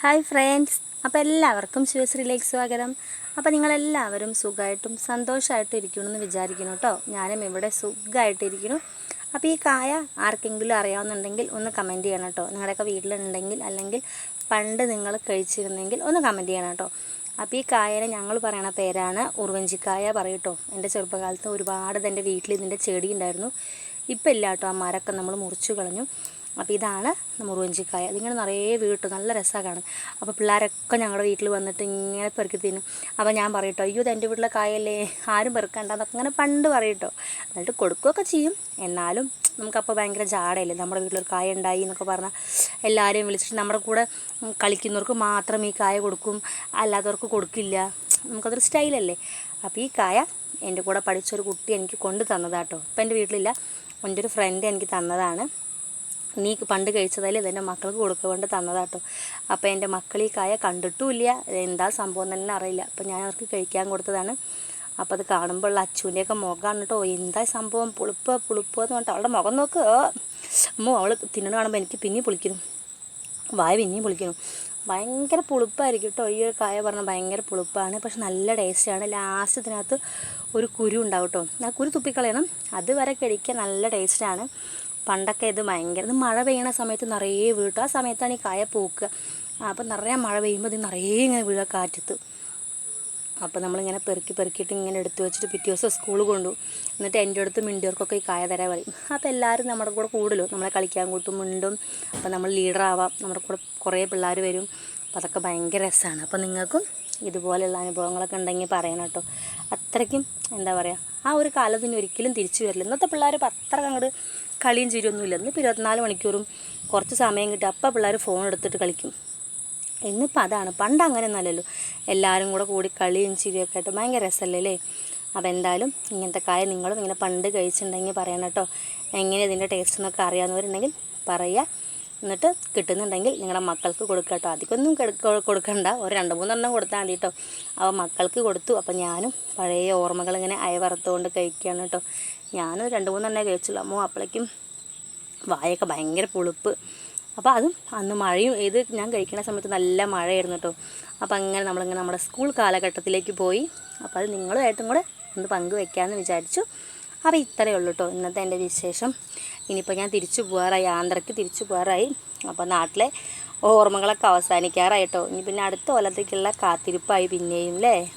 Hi friends. അപ്പോൾ എല്ലാവർക്കും ശിവശ്രീയിലേക്ക് സ്വാഗതം. അപ്പോൾ നിങ്ങളെല്ലാവരും സുഖമായിട്ടും സന്തോഷമായിട്ടും ഇരിക്കണമെന്ന് വിചാരിക്കുന്നു കേട്ടോ ഞാനും ഇവിടെ സുഖമായിട്ടിരിക്കുന്നു അപ്പോൾ ഈ കായ ആർക്കെങ്കിലും അറിയാവുന്നുണ്ടെങ്കിൽ ഒന്ന് കമന്റ് ചെയ്യണം കേട്ടോ നിങ്ങളുടെയൊക്കെ വീട്ടിലുണ്ടെങ്കിൽ അല്ലെങ്കിൽ പണ്ട് നിങ്ങൾ കഴിച്ചിരുന്നെങ്കിൽ ഒന്ന് കമന്റ് ചെയ്യണം കേട്ടോ അപ്പോൾ ഈ കായനെ ഞങ്ങൾ പറയണ പേരാണ് ഉറുവഞ്ചിക്കായ പറയട്ടോ എന്റെ ചെറുപ്പകാലത്ത് ഒരുപാട് എന്റെ വീട്ടിൽ ഇതിന്റെ ചെടി ഉണ്ടായിരുന്നു. ഇപ്പം ഇല്ല കേട്ടോ ആ മരമൊക്കെ നമ്മൾ മുറിച്ചു കളഞ്ഞു. അപ്പോൾ ഇതാണ് മുറുവഞ്ചിക്കായ അതിങ്ങനെ നിറയെ വീട്ടു നല്ല രസമാണ് കാണാൻ. അപ്പോൾ പിള്ളേരൊക്കെ ഞങ്ങളുടെ വീട്ടിൽ വന്നിട്ട് ഇങ്ങനെ പെറുക്കി തിന്നും. അപ്പോൾ ഞാൻ പറയട്ടോ അയ്യോ ഇത് എന്റെ വീട്ടിലെ കായല്ലേ? ആരും പെറുക്കണ്ട എന്നൊക്കെ അങ്ങനെ പണ്ട് പറയട്ടോ എന്നിട്ട് കൊടുക്കുകയൊക്കെ ചെയ്യും. എന്നാലും നമുക്കപ്പോൾ ഭയങ്കര ജാടയല്ലേ? നമ്മുടെ വീട്ടിലൊരു കായ ഉണ്ടായി എന്നൊക്കെ പറഞ്ഞാൽ എല്ലാവരെയും വിളിച്ചിട്ട് നമ്മുടെ കൂടെ കളിക്കുന്നവർക്ക് മാത്രം ഈ കായ കൊടുക്കും. അല്ലാത്തവർക്ക് കൊടുക്കില്ല. നമുക്കതൊരു സ്റ്റൈലല്ലേ? അപ്പോൾ ഈ കായ എന്റെ കൂടെ പഠിച്ചൊരു കുട്ടി എനിക്ക് കൊണ്ടു തന്നതാട്ടോ ഇപ്പം എന്റെ വീട്ടിലില്ല. എന്റെ ഒരു ഫ്രണ്ട് എനിക്ക് തന്നതാണ്. നീ പണ്ട് കഴിച്ചതിൽ ഇതെന്റെ മക്കൾക്ക് കൊടുക്കൊണ്ട് തന്നതാട്ടോ. അപ്പോൾ എന്റെ മക്കൾ ഈ കായ കണ്ടിട്ടുമില്ല. എന്താ സംഭവം തന്നെ അറിയില്ല. അപ്പോൾ ഞാൻ അവർക്ക് കഴിക്കാൻ കൊടുത്തതാണ്. അപ്പോൾ അത് കാണുമ്പോൾ ഉള്ള അച്ചുവിന്റെയൊക്കെ മുഖമാണ് കേട്ടോ എന്താ സംഭവം? പുളിപ്പ് പുളിപ്പ് എന്ന് പറഞ്ഞിട്ട് അവളുടെ മുഖം നോക്ക്. അമ്മോ അവൾ തിന്നണ കാണുമ്പോൾ എനിക്ക് പിന്നെയും പൊളിക്കുന്നു. വായ പിന്നെയും പൊളിക്കുന്നു. ഭയങ്കര പുളിപ്പായിരിക്കും കേട്ടോ ഈ ഒരു കായ പറഞ്ഞാൽ ഭയങ്കര പുളിപ്പാണ്. പക്ഷെ നല്ല ടേസ്റ്റാണ് ലാസ്റ്റ് ഇതിനകത്ത് ഒരു കുരു ഉണ്ടാവും കേട്ടോ ആ കുരു തുപ്പിക്കളയണം. അതുവരെ കഴിക്കാൻ നല്ല ടേസ്റ്റാണ് പണ്ടൊക്കെ ഇത് ഭയങ്കര ഇത് മഴ പെയ്യണ സമയത്ത് നിറയെ വീട്ടും ആ സമയത്താണ് ഈ കായ പൂക്കുക. അപ്പം നിറയെ മഴ പെയ്യുമ്പോൾ ഇത് നിറയെ ഇങ്ങനെ വീഴുക കാറ്റത്ത്. അപ്പോൾ നമ്മളിങ്ങനെ പെറുക്കി പെറുക്കിയിട്ട് ഇങ്ങനെ എടുത്തു വെച്ചിട്ട് പിറ്റേ ദിവസം സ്കൂളിൽ കൊണ്ടു എന്നിട്ട് എന്റെ അടുത്ത് മിണ്ടിയവർക്കൊക്കെ ഈ കായ തരാൻ പറയും. അപ്പോൾ എല്ലാവരും നമ്മുടെ കൂടെ കൂടുതലും നമ്മളെ കളിക്കാൻ കൂട്ടും മിണ്ടും. അപ്പോൾ നമ്മൾ ലീഡറാവാം നമ്മുടെ കൂടെ കുറേ പിള്ളേർ വരും. അപ്പോൾ അതൊക്കെ ഭയങ്കര രസമാണ്. അപ്പോൾ നിങ്ങൾക്കും ഇതുപോലെയുള്ള അനുഭവങ്ങളൊക്കെ ഉണ്ടെങ്കിൽ പറയണം കേട്ടോ. അത്രയ്ക്കും എന്താ പറയുക ആ ഒരു കാലത്തിന് ഒരിക്കലും തിരിച്ചു വരില്ല. ഇന്നത്തെ പിള്ളേർ അത്ര അങ്ങോട്ട് കളിയും ചിരിയൊന്നുമില്ല. ഇന്നിപ്പോൾ ഇരുപത്തിനാല് മണിക്കൂറും കുറച്ച് സമയം കിട്ടും. അപ്പം പിള്ളേർ ഫോൺ എടുത്തിട്ട് കളിക്കും. ഇന്നിപ്പോൾ അതാണ്. പണ്ട് അങ്ങനെ അങ്ങനെയൊന്നുമല്ലല്ലോ. എല്ലാവരും കൂടെ കൂടി കളിയും ചിരിയൊക്കെ ആയിട്ട് ഭയങ്കര രസമല്ലേ അപ്പോൾ എന്തായാലും ഇങ്ങനത്തെ കായ നിങ്ങളും ഇങ്ങനെ പണ്ട് കഴിച്ചിട്ടുണ്ടെങ്കിൽ പറയണം കേട്ടോ. എങ്ങനെ ഇതിന്റെ ടേസ്റ്റ് എന്നൊക്കെ അറിയാവുന്നവരുണ്ടെങ്കിൽ പറയുക. എന്നിട്ട് കിട്ടുന്നുണ്ടെങ്കിൽ നിങ്ങളുടെ മക്കൾക്ക് കൊടുക്കുക കേട്ടോ. അധികമൊന്നും കൊടുക്കണ്ട. ഒരു രണ്ട് മൂന്നെണ്ണം കൊടുത്താൽ മതി കേട്ടോ. അപ്പോൾ മക്കൾക്ക് കൊടുത്തു. അപ്പോൾ ഞാനും പഴയ ഓർമ്മകൾ ഇങ്ങനെ അയവറുത്തുകൊണ്ട് കഴിക്കുകയാണ് കേട്ടോ. ഞാനും രണ്ട് മൂന്നെണ്ണേ കഴിച്ചുള്ളൂ. അമ്മ അപ്പോഴേക്കും വായൊക്കെ ഭയങ്കര പുളിപ്പ്. അപ്പോൾ അതും അന്ന് മഴയും ഇത് ഞാൻ കഴിക്കുന്ന സമയത്ത് നല്ല മഴയായിരുന്നു കേട്ടോ. അപ്പോൾ അങ്ങനെ നമ്മളിങ്ങനെ നമ്മുടെ സ്കൂൾ കാലഘട്ടത്തിലേക്ക് പോയി. അപ്പോൾ അത് നിങ്ങളുമായിട്ടും കൂടെ ഒന്ന് പങ്കുവെക്കാമെന്ന് വിചാരിച്ചു. അപ്പോൾ ഇത്രയേ ഉള്ളൂ കേട്ടോ ഇന്നത്തെ എന്റെ വിശേഷം. ഇനിയിപ്പോൾ ഞാൻ തിരിച്ചു പോകാറായി ആന്ധ്രയ്ക്ക് തിരിച്ചു പോകാറായി. അപ്പോൾ നാട്ടിലെ ഓർമ്മകളൊക്കെ അവസാനിക്കാറായിട്ടോ ഇനി പിന്നെ അടുത്ത കൊല്ലത്തേക്കുള്ള കാത്തിരിപ്പായി പിന്നെയും അല്ലേ